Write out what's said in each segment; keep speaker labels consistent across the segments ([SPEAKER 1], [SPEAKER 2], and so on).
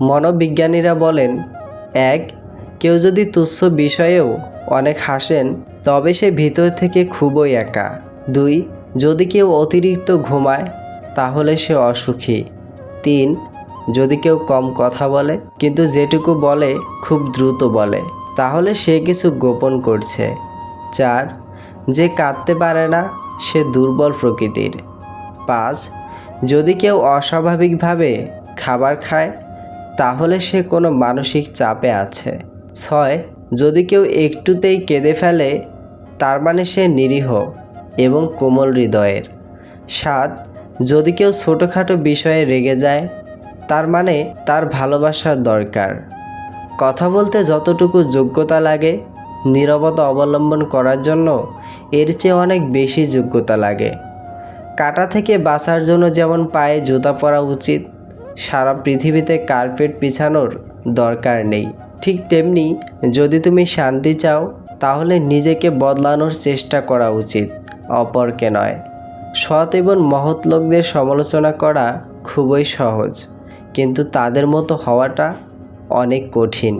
[SPEAKER 1] মনোবিজ্ঞানীরা বলেন, এক, কেউ যদি তুচ্ছ বিষয়েও অনেক হাসেন, তবে সে ভিতর থেকে খুবই একা। দুই, যদি কেউ অতিরিক্ত ঘুমায়, তাহলে সে অসুখী। তিন, যদি কেউ কম কথা বলে, কিন্তু যেটুকু বলে, খুব দ্রুত বলে, তাহলে সে কিছু গোপন করছে। চার, যে কাঁদতে পারে না, সে দুর্বল প্রকৃতির। পাঁচ, যদি কেউ অস্বাভাবিকভাবে খাবার খায় তাহলে সে কোনো মানসিক চাপে আছে। ছয়, যদি কেউ একটুতেই কেঁদে ফেলে, তার মানে সে নিরীহ এবং কোমল হৃদয়ের। সাত, যদি কেউ ছোটোখাটো বিষয়ে রেগে যায়, তার মানে তার ভালোবাসার দরকার। কথা বলতে যতটুকু যোগ্যতা লাগে, নীরবতা অবলম্বন করার জন্য এর চেয়ে অনেক বেশি যোগ্যতা লাগে। কাটা থেকে বাঁচার জন্য যেমন পায়ে জুতা পরা উচিত সারা পৃথিবীতে কার্পেট বিছানোর দরকার নেই। ঠিক তেমনি যদি তুমি শান্তি চাও, তাহলে নিজেকে বদলানোর চেষ্টা করা উচিত, অপরকে নয়। সৎ এবং মহৎ লোকদের সমালোচনা করা খুবই সহজ, কিন্তু তাদের মতো হওয়াটা অনেক কঠিন।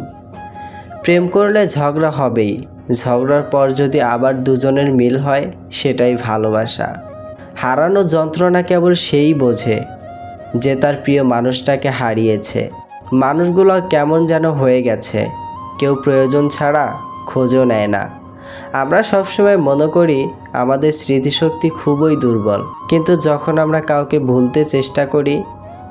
[SPEAKER 1] প্রেম করলে ঝগড়া হবেই, ঝগড়ার পর যদি আবার দুজনের মিল হয়, সেটাই ভালোবাসা। হারানো যন্ত্রণা কেবল সেই বোঝে যে তার প্রিয় মানুষটাকে হারিয়েছে। মানুষগুলো কেমন যেন হয়ে গেছে। কেউ প্রয়োজন ছাড়া খোঁজও নেয় না। আমরা সবসময় মনে করি আমাদের স্মৃতিশক্তি খুবই দুর্বল। কিন্তু যখন আমরা কাউকে ভুলতে চেষ্টা করি,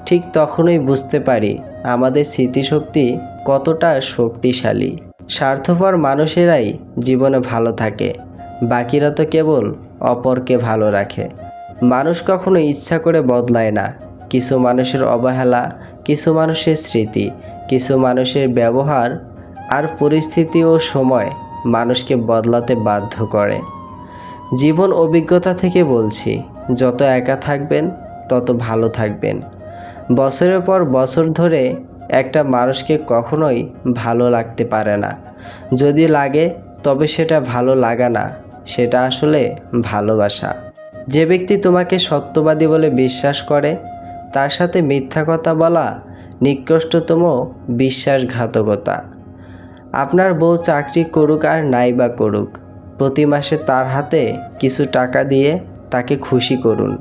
[SPEAKER 1] ঠিক তখনই বুঝতে পারি আমাদের স্মৃতিশক্তি কতটা শক্তিশালী। স্বার্থপর মানুষেরাই জীবনে ভালো থাকে, বাকিরা তো কেবল অপরকে ভালো রাখে। মানুষ কখনো ইচ্ছা করে বদলায় না। কিছু মানুষের অবহেলা, কিছু মানুষের স্মৃতি, কিছু মানুষের ব্যবহার আর পরিস্থিতি ও সময় মানুষকে বদলাতে বাধ্য করে। জীবন অভিজ্ঞতা থেকে বলছি, যত একা থাকবেন, তত ভালো থাকবেন। বছরের পর বছর ধরে একটা মানুষকে কখনোই ভালো লাগতে পারে না। যদি লাগে, তবে সেটা ভালো লাগা না, সেটা আসলে ভালোবাসা। যে ব্যক্তি তোমাকে সত্যবাদী বলে বিশ্বাস করে তার সাথে মিথ্যা কথা বলা নিকৃষ্টতম বিশ্বাসঘাতকতা। আপনার বউ চাকরি করুক আর নাই বা করুক, প্রতি মাসে তার হাতে কিছু টাকা দিয়ে তাকে খুশি করুন।